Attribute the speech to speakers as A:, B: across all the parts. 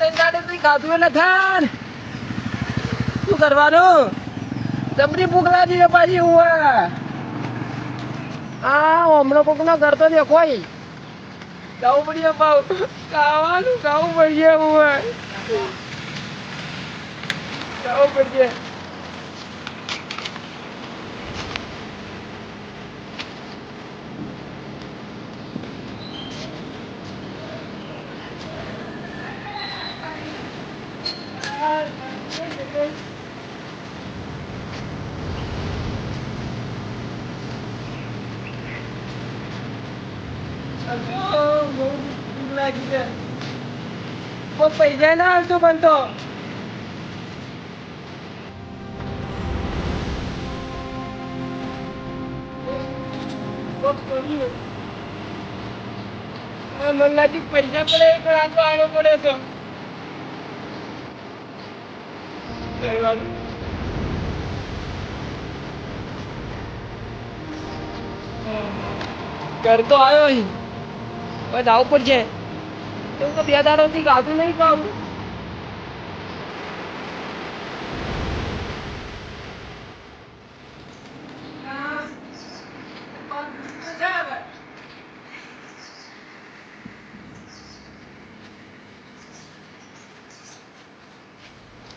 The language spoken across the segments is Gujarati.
A: ત્રણ દાડેથી ખાધું શું કરવાનું? જબરી ભૂખ લાગી પાછી હું આ. હમણાં કોક ના ઘર તો દેખોય જવું પડશે ભાવ. ખાવાનું ખાવું પડીએ હું જવું પડશે પૈસા ના આવતો બનતો મને લાગી પૈસા પડે એક તો આનો પડે તો. કઈ વાત ઘર તો આવ્યો અહીં. બસ આવું પડશે. એવું તો બે દાડોથી ખાધું નહીં ખાવું.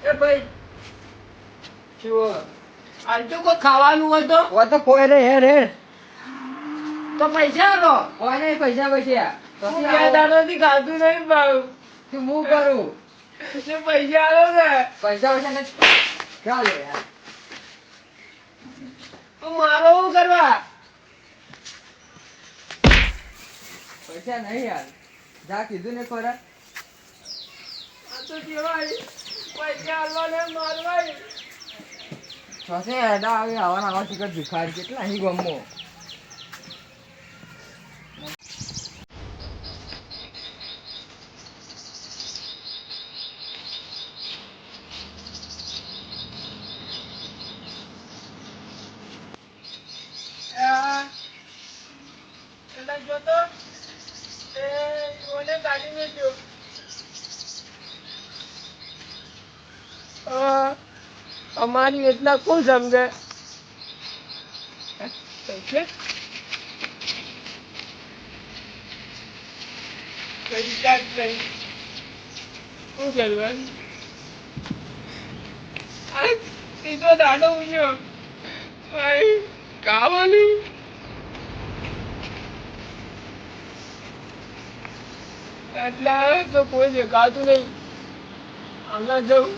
A: એ ભાઈ શું આજુ કોઈ ખાવાનું હોય તો?
B: ઓ તો કોઈ રે હેડ હેડ
A: તો પૈસા લો.
B: પૈસા પૈસા
A: ખાધું નહીં ભાવ
B: હું કરું?
A: પૈસા આલો ને.
B: પૈસા પૈસા ને ચાલે યાર?
A: મારો શું કરવા?
B: પૈસા નહીં યાર. જા કીધું ને ખોરા
A: આ તો કેવાય પૈસા આલવા ને મારવાય.
B: છસે એડા આવે આવા આવા ટિકટ ભિખારી કેટલા અહીં ગમો
A: આ એટલે જોતો એ ઓને ગાડી મેલ્યો અ, અમારી એટલા કોણ સમજે? શું કરવાનું સીધો દાડો ઉઠ્યો ભાઈ ખાવાનું એટલે તો કોઈ દેખાતું નહીં. હમણાં જવું.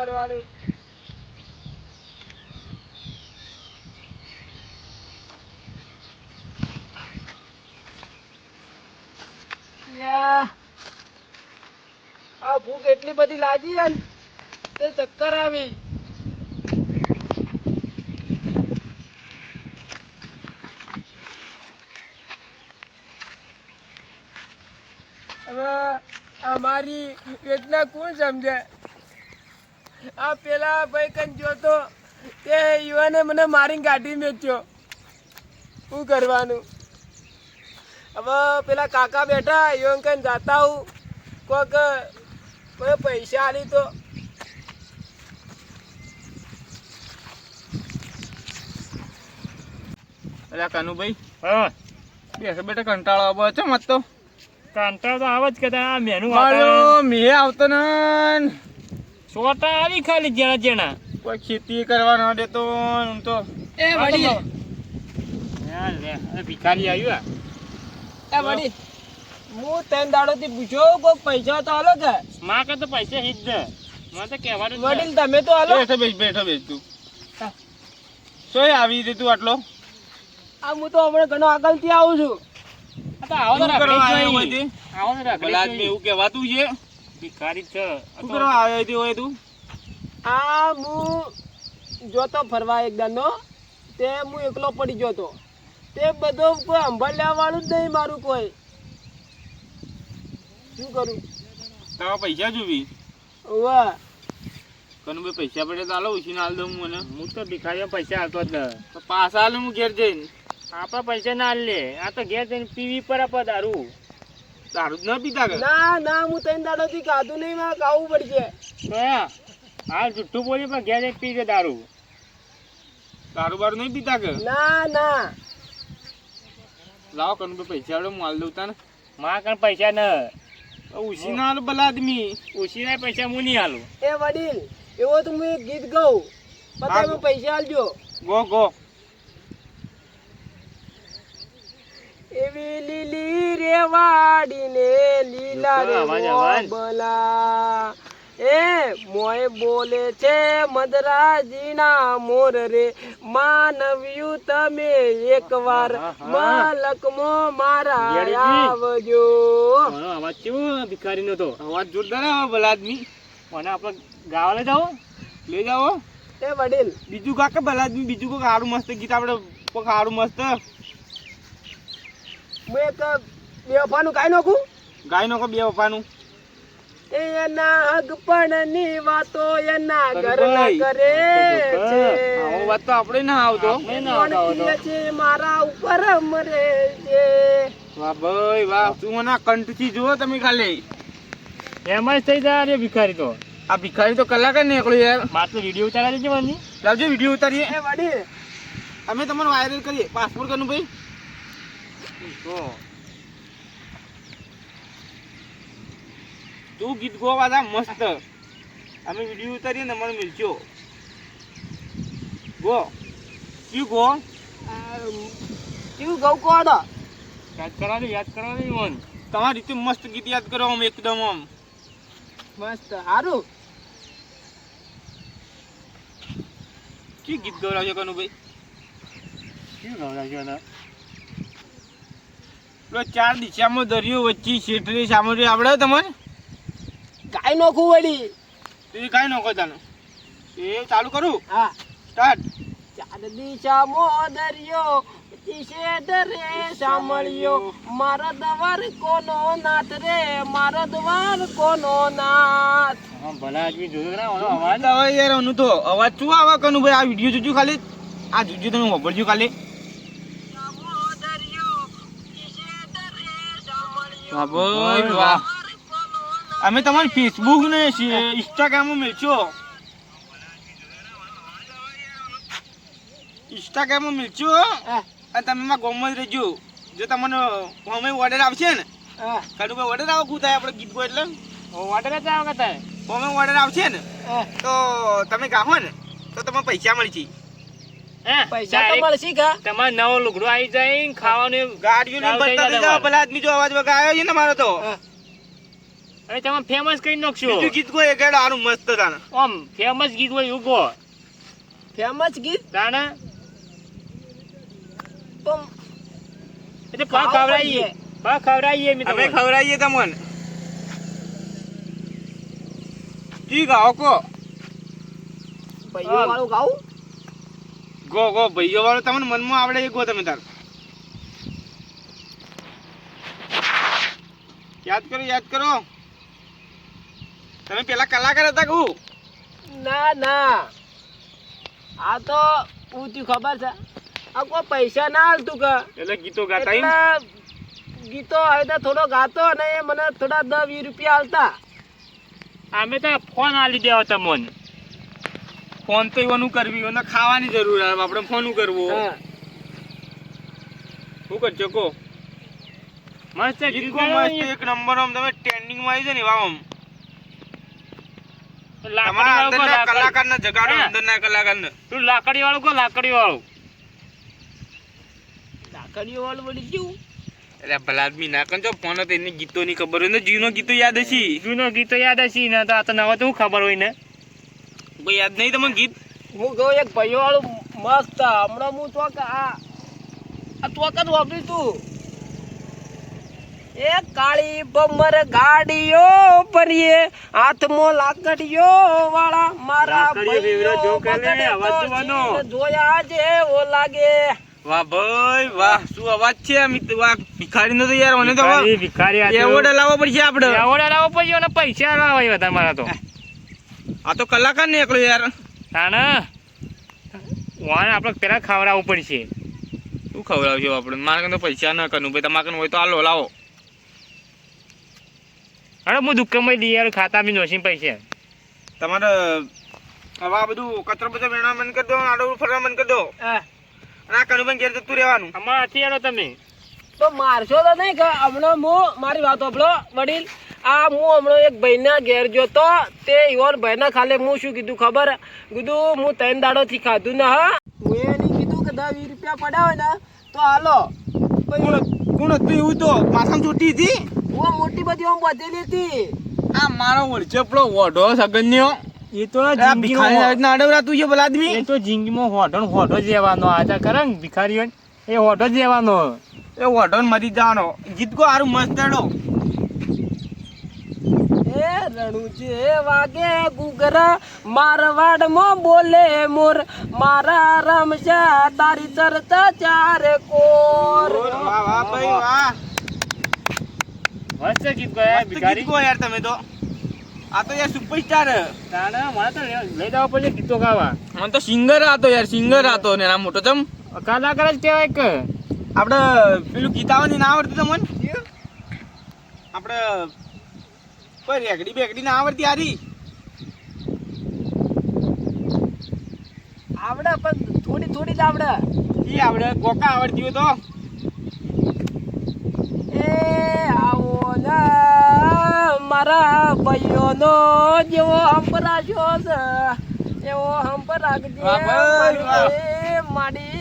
A: કરવાનું. આ ભૂખ એટલી બધી લાગી તે ચક્કર આવી. હવે અમારી યોજના કોણ સમજે? આ પેલા ભાઈ કન જોતો તે યુવાને મને મારીને કાઢી મેચ્યો શું કરવાનું? હવે પેલા કાકા બેઠા યુવાન કઈ જાતા હું. કોક કોઈ પૈસા આલી તો.
C: અરે કાનુભાઈ
D: હા.
C: બેસો બેટા કંટાળો આવે છે મત તો.
D: કંટાળો તો આવે જ કે આ મેનુ
C: મારો મેં આવતો ને
D: સોટા આવી ખાલી જેણા જેણા.
C: કોઈ ખેતી કરવા ન દે તો. હું તો
A: એ વડી
D: ભિખારી આવ્યું
A: એ વડી હું ત્રણ દાડોથી પૂછ્યો કોઈ પૈસા તો આલો કે?
D: માં કે તો પૈસા હિજ દે. મને તો કહેવાનું
A: વડીલ તમે તો હાલો
C: બેઠો બેસ બેઠો બેસ તું સોય આવી રીતે તું આટલો?
A: આ હું તો હમણાં ઘણો આગળથી આવું છું.
D: આવો તો નહીં. આવો તો નહીં.
C: એવું કહેવાતું છે.
D: ભિખારી છે. આ
C: શું કરવા આવ્યો હતી હોય તું.
A: આ હું જોતો ફરવા એક દાનો તે હું એકલો પડી ગયો તો તે બધો કોઈ સંભાળ્યા વાળું જ નહીં મારું કોઈ. શું કરું?
C: તારા પૈસા જોવી
A: વાહ
C: કનુભાઈ પૈસા પડે તો હાલો ઉછીને હાલ દઉં મને.
D: હું તો ભિખારીઓ પૈસા હાલતો જ ન
C: પાછા હાલ હું ઘેર જઈને.
D: આપણા પૈસા ના હાલ લે. આ તો ઘેર જઈને પીવી પર આપા દારૂ
C: દારૂ જ ન પીતા કે?
A: ના ના હું તને દાડો થી કાધું નહીં માં ખાવું પડશે.
D: તો હા જુઠ્ઠું બોલી પણ ઘેર એક પી છે દારૂ.
C: દારૂ બારૂ નહીં પીતા કે?
A: ના ના.
C: લાવો કણ પૈસા આવડે હું હાલ દઉં તને.
D: માં કણ પૈસા ન.
C: ઉછીને હાલ ભલા આદમી.
D: ઉછીના પૈસા હું નહીં હાલું
A: એ વડીલ એવો તો હું એક ગીત ગાઉં.
C: હા.
A: પછી પૈસા હાલજો
C: ગો ગો.
A: એવી લીલી રેવાડીને લીલા રે. બોલા એ મોય બોલે છે મદરાજીના મોર રે માનવ્યું તમે એકવાર. મલકમો મારા. આવજો
D: અવાજ કેવો ભિખારીનો તો
C: અવાજ જોરદાર આવે ભલા આદમી
D: મને આપણે ગાવાલે જાઓ
C: લઈ જાઓ
A: એ વડીલ
C: બીજું કાકે ભલા આદમી બીજું કોઈ સારું મસ્ત ગીત આપણે કોઈ સારું મસ્ત
A: હું એક બેફાનું કાઈ નાખું
C: ગાય નો બે
A: વફાનું એના હગપણની વાતો એના ઘર ના કરે છે.
C: વાત તો આપણે ના આવતો.
A: છે મારા ઉપર મરે છે.
C: વાહ ભાઈ વાહ. તું મને કંઠ કંઠથી જુઓ તમે ખાલી.
D: એમ જ થઈ જાય રે ભિખારી તો.
C: આ ભિખારી તો કલાક જ નીકળ્યો યાર.
D: માત્ર વીડિયો ઉતારા દેજો મને
C: લાવજો વીડિયો ઉતારીએ.
A: એ વડીલ
C: અમે તમને વાયરલ કરીએ. પાસપોર્ટ કનું ભાઈ. તું. ગીત ગોવા તા મસ્ત. અમે વીડિયો ઉતારીએ ને મને મિલજો ગો. ક્યુ ગો?
A: કેવું ગૌ કોડો
D: યાદ કરા યાદ કરા દે મન.
C: તમારી રીતે મસ્ત ગીત યાદ કરો આમ એકદમ આમ.
A: મસ્ત. હારું.
C: શું ગીત ગવડાવજો કનું ભાઈ?
D: શું ગવડાવજો ને
C: પેલો ચાર દિશામાં દરિયો વચ્ચે શેઠની સામરી આવડે તમારે?
A: કાંઈ નોખું વળી.
C: તું કાંઈ નોખો તને. એ ચાલુ કરું?
A: હા.
C: સ્ટાર્ટ.
A: ચાર દિશામાં દરિયો દરે સાંભળ્યો. મારો દ્વાર કોનો નાથ રે? મારો દ્વાર કોનો નાથ?
D: હા ભલા આદમી જોયો ના ઓનો અવાજ?
C: હવે યાર આનું તો. અવાજ શું આવા કનું ભાઈ આ વીડિયો જોજો ખાલી. આ જોજો તમે વાપરજો ખાલી. વાહ વાહ. અમે તમારી ફેસબુક ને ઇન્સ્ટાગ્રામ મેળશો ઇન્સ્ટાગ્રામ મેળશો
A: હા,
C: અને તમે મારા ગામમાં જ રહેજો. જો તમને અમે ઓર્ડર આવશે ને
A: હા,
C: કાઢું ભાઈ ઓર્ડર આવો કું થાય આપણે ગીત ગો એટલે?
D: ઓર્ડર જ આવે કતા
C: અમે ઓર્ડર આવશે ને તો તમે ગાહો ને તો તમને પૈસા મળશે
A: પૈસા તો મળશે કા?
D: તમારે નવો લુગડો આવી જાય ને ખાવાનું
C: ગાડીઓ ને બતાવી
D: જાય
C: પેલા આદમી જો અવાજ વગાડ્યો છે ને મારો તો.
A: હા.
D: તમે ફેમસ કરી નાખશો.
C: બીજું ગીત કોઈ એક આનું મસ્ત તાને
D: આમ ફેમસ ગીત હોય એવું કહો.
A: ફેમસ ગીત?
D: તાણે?
A: તો
D: એટલે પા ખવડાવીએ પા ખવડાવીએ મેં
C: અમે
D: તમને.
C: ખવડાવીએ તમને. જી ગાઓ કો
A: ભાઈઓ વાળું ગાવું?
C: ગો ગો ભાઈઓ વાળો તમને મનમાં આવડે એ ગો તમે તાર. યાદ કરો યાદ કરો. તમે પેલા કલાકાર હતા કહું
A: ના ના. આ તો ઊંચી ખબર છે. આ કોઈ પૈસા ના હાલતું કે.
C: એટલે ગીતો ગાતા
A: એટલે ગીતો હવે થોડો ગાતો અને મને થોડા દસ વીસ રૂપિયા હાલતા
D: અમે તો ફોન આલી દેવા તમને
C: ફોન તો એવાનું કરવી એને ખાવાની જરૂર આવે આપણે ફોન કરવો? શું કરજો કો
D: મસ્ત
C: ગીત મસ્ત એક નંબર આમ તમે ટ્રેન્ડિંગમાં આવી જાય ને એવા આમ. તમારા અંદરના
D: લાકડી.
C: કલાકાર ને જગાડો અંદરના કલાકાર
D: તું લાકડી વાળું કો લાકડી વાળું.
A: લાકડીઓ વાળું વળી ગયું
C: એટલે ભલા આદમી ના કરજો ફોન તો એની ગીતો ની ખબર હોય ને જીવનો ગીતો યાદ હશે.
D: જૂનો ગીતો યાદ હશે ને તો આ તો નવા તો ખબર હોય ને?
C: કોઈ યાદ નહીં તમને ગીત?
A: હું કહું એક ભાઈઓ વાળું મસ્ત હમણાં હું તો આ આ તો કદ વાપરી તું. એ કાળી બમર ગાડીઓ ભરીએ હાથમાં લાકડીઓ વાળા મારા જોયા જોયા જેવો લાગે.
C: વાહ ભાઈ વાહ. શું અવાજ છે? વાહ ભિખારી નો તો યાર મને તો
D: ભિખારી આ
C: એવોર્ડ લાવવો પડશે આપડે.
D: એવોર્ડ લાવવો પડશે અને પૈસા લાવવા તમારા તો.
C: આ તો કલાકાર ને એકલો યાર.
D: તાણા વાણ આપણે પેલા ખવડાવવું પડશે.
C: શું ખવડાવજો આપણે? મારે કને પૈસા ન કરવું ભાઈ તમારે હોય તો આ લાવો.
D: અરે હું દુકાનમાં લઈ યાર ખાતા બી નોશી પૈસા.
C: તમારે હવે આ બધું કચરો બધો વેણવા મન કરી દો આડો ફરવા મન કરી દો.
A: હા.
C: અને આ કનુભાઈ ઘેર જતું રહેવાનું.
D: અમારા હતી યાર તમે.
A: તો મારશો તો નહીં કે હમણાં હું મારી વાત આપણો વડીલ. આ હું હમણાં એક ભાઈના ઘેર જોતો તે ઈવોન ભાઈના ખાલે હું શું કીધું ખબર? કીધું હું ત્રણ દાડોથી ખાધું ને હા. હું એની કીધું કે દસ વીસ રૂપિયા પડ્યા હોય ને તો હાલો.
C: કોણ કોણ હતું? એવું તો માથામાં ચોટી હતી?
A: હું મોટી બધી હું બધેલી હતી.
C: આ મારો વળચપડો વોઢો સગન્યો.
D: એ તો
C: આ ભિખારી રીતના અડવરાતું છે ભલા આદમી?
D: એ તો જિંદગીમાં હોઢો હોઢો હોટો જ રહેવાનો આજા કરે ભિખારી ભિખારીઓ એ હોઢો જ રહેવાનો.
C: એ ને મરી જવાનો જીતકો હારું મસ્ત રડો
A: એ રણુજે વાગે ગુગરા મારવાડમાં બોલે મોર. મારા રમશા તારી ચરતા ચારે કોર.
C: વાહ વાહ ભાઈ વાહ.
D: મસ્ત ગીત ગાયા ભિખારી.
C: ગીત યાર તમે તો. આ તો યાર સુપરસ્ટાર
D: તાણે મને તો લઈ જવા પડશે ગીતો ગાવા.
C: મને તો સિંગર હતો યાર સિંગર હતો ને આ મોટો ચમ.
D: કલાકાર જ કહેવાય કે?
C: આપણે પેલું ગીત આવે ને આવડતું તમને આપણે કોઈ રેકડી બેકડી ના આવડતી હારી
A: આવડે પણ થોડી થોડી જ આવડે.
C: એ આવડે ગોકા આવડતી હોય તો?
A: એ આવો ને મારા ભાઈઓનો જેવો હંપરાજો છે. એવો
C: વાહ.
A: એ માડી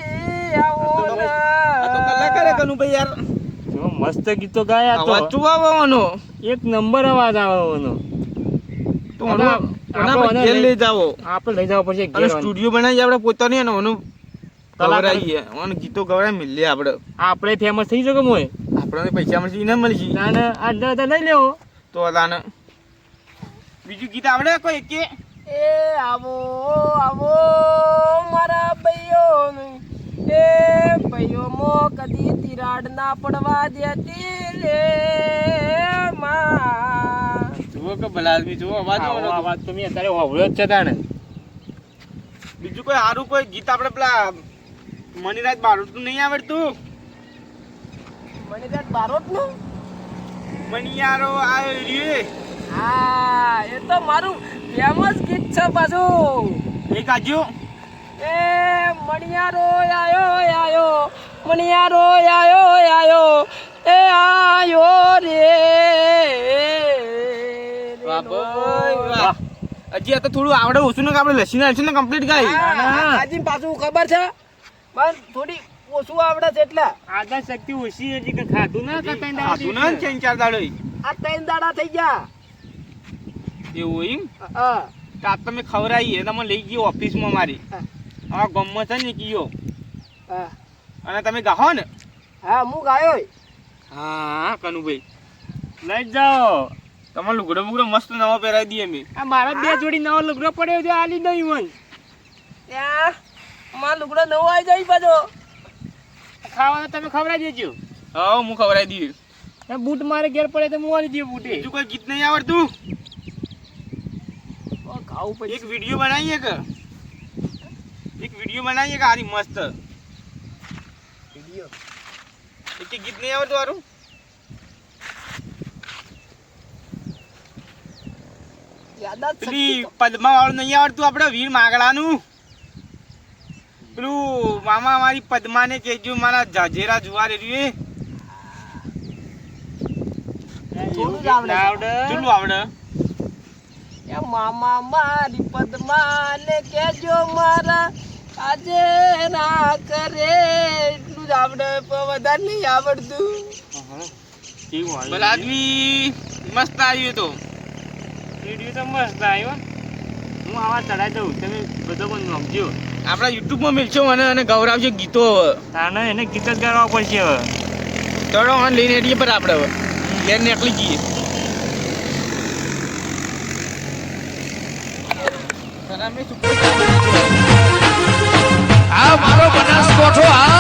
A: આવો ને
C: આ તો કલાકાર કનુભાઈ યાર
D: મસ્ત ગીતો ગાયા તો.
C: વાચું આવવાનો.
D: એક નંબર અવાજ આવવાનો.
C: તો
D: આપણે
C: ઘેર
D: લઈ-
C: જાવો
D: આપણે લઈ જવા પડશે
C: અને સ્ટુડિયો બનાવી આપણે પોતાની અને ઓનું ગવરાઈએ. ઓન ગીતો ગવરાય મિલે આપણે.
D: આપણે ફેમસ થઈ શકે મોય
C: આપણને પૈસા મળશે ઇનામ મળશે.
D: તાને આઠ દસ હજાર લઈ લેવો.
C: તો તાને બીજું ગીત આવડે કોઈ કે
A: એ આવો આવો મારા ભાઈઓ એ ભાઈઓ મો કદી તિરાડ ના પડવા દેતી રે માં.
C: જુઓ કે ભલા આદમી જુઓ અવાજ.
D: અવાજ તો મેં અત્યારે હોભળ્યો જ છે તાણે.
C: બીજું કોઈ સારું કોઈ ગીત આપણે પેલા મનીરાજ બારોટનું નહીં આવડતું?
A: મનીરાજ બારોટનું
C: મણિયારો આવ્યો રે
A: હા એ તો મારું ફેમસ ગીત છે પાછું.
C: એક કાજ્યો
A: એ મણિયારો આયો આયો મણિયારો આયો આયો એ આયો રે
C: વાહ હજી આ તો થોડું આવડે ઓછું ને આપણે લસી નાખશું ને કમ્પ્લીટ ગાય
A: આજે પાછું ખબર છે? બસ થોડી ઓછું આવડે છે એટલે.
D: આગળ શક્તિ ઓછી હજી કે ખાધું ના કે ત્રણ દાડા
C: ખાધું ના ત્રણ ચાર દાડો
A: આ ત્રણ દાડા થઈ ગયા.
C: એવું એમ?
A: હા.
C: તમે ખવડાવીએ તમે લઈ ગયો ઓફિસમાં મારી. આ ગમમાં છે ને કીયો.
A: હા.
C: અને તમે ગાહો ને?
A: હા હું ગાયો
C: હા કનુભાઈ.
D: લઈ જાઓ.
C: તમારો લુગડો બુગડો મસ્ત નવો પહેરાવી દઈએ અમે.
D: આ મારા બે જોડી નવો લુગડો પડ્યો છે આલી નહીં મન
A: ત્યાં માં લુગડો નવો આવી જાય પાછો
D: ખાવાનું તમે ખવડાવી દેજો.
C: હા હું ખવડાવી દઈએ.
D: બૂટ મારે ઘેર પડે તો હું આલી દઈએ બૂટે.
C: બીજું કોઈ ગીત નહીં આવડતું?
A: ખાવું પછી
C: એક વીડિયો બનાવીએ કે? એક વીડિયો બનાવીએ કે આરી મસ્ત? એક ગીત નહીં આવડતું હારું પેલી પદ્મા વાળું નહીં આવડતું આપણે વીર માગડાનું? પેલું મામા મારી પદ્માને કહેજો મારા જાજેરા જુવાર રહ્યું
A: થોડું આવડે છે.
D: આવડે?
C: કેટલું આવડે?
A: એ મામા મારી પદ્માને કેજો મારા આજે ના કરે. એટલું જ આપણે પણ વધારે નહીં આવડતું?
C: ભલે આદમી મસ્ત આવ્યું તો.
D: વીડિયો તો મસ્ત આવ્યો. હું આવા ચડાઈ દઉં તમે બધો પણ નોખજો
C: આપણા યુટ્યુબમાં મિલશો મને અને ગૌરાવજો ગીતો હવે.
D: તાને એને ગીત જ ગાવા પડશે હવે.
C: ચડો અને લઈને એડીએ પર આપણે હવે. ઘેર નીકળી જઈએ.
B: અમે શું
E: આ મારો બનાસકોઠો આ